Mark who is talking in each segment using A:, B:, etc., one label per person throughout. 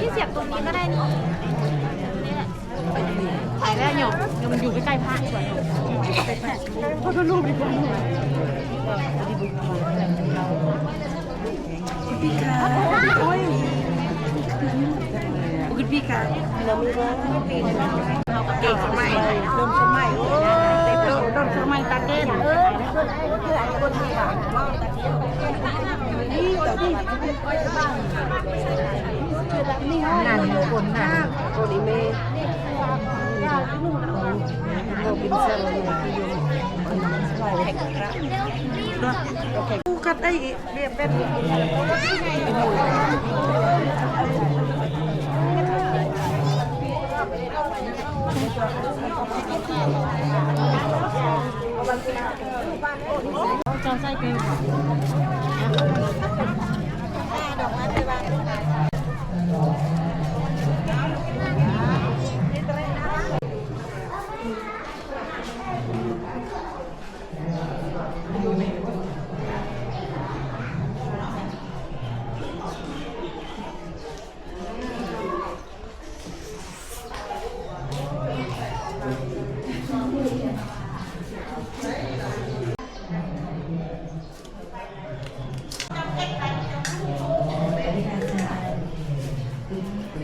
A: ที่เสียบตรงนี้ก็ได้นี่ายแล้วเนี่ยเนี่ยมันอยู่ใกล้ๆพระดีกว่าเนี่ยพระรูปดีกว่า
B: คุณพี่คะโอ้ยคุณพี่คะ
A: เรา
B: มีร้องปีน
A: เรา
C: เก่งสมัเริ่มสมัยเริ่มเริ่มสมัตาเก้นเออเพื่อไอ้คนที่แบบว่าตาเก้นนี่ตัวที่ หนังคนหนังโอนิเมะเราเป็นเซลล์กูกัดไอ้เบียเป็นจอใส่เกลือ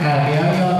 C: Ah bien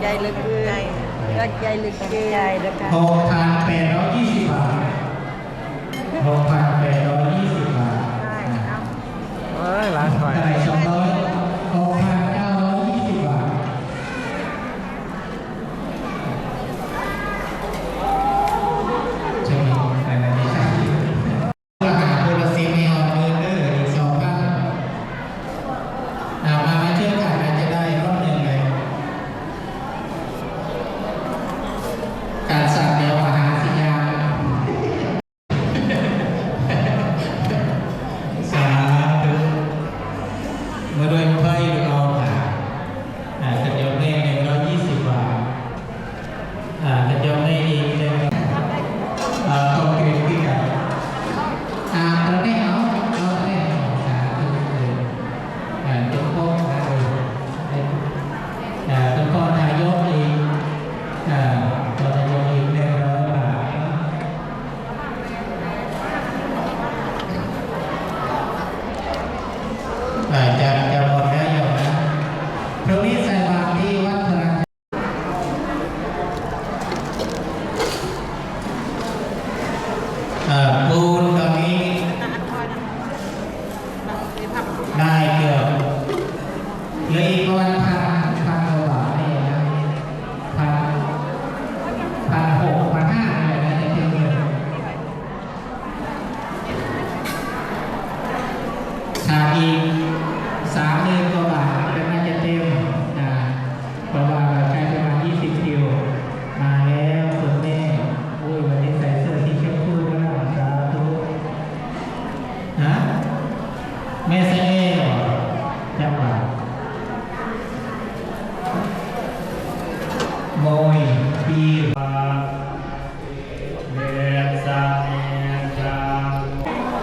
C: ใหญ่ลึกเกินรั
B: กใหญ่ลึกเกินใจนะคะ
C: หกพันแปดร้อยยี่สิบบาทหกพัน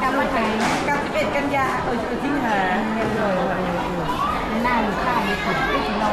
B: กำลังใจกับ11กันยาเออที่หาเงินเลยว่าอย่างอื่นหน้าหรือข้าวมีผลที่เรา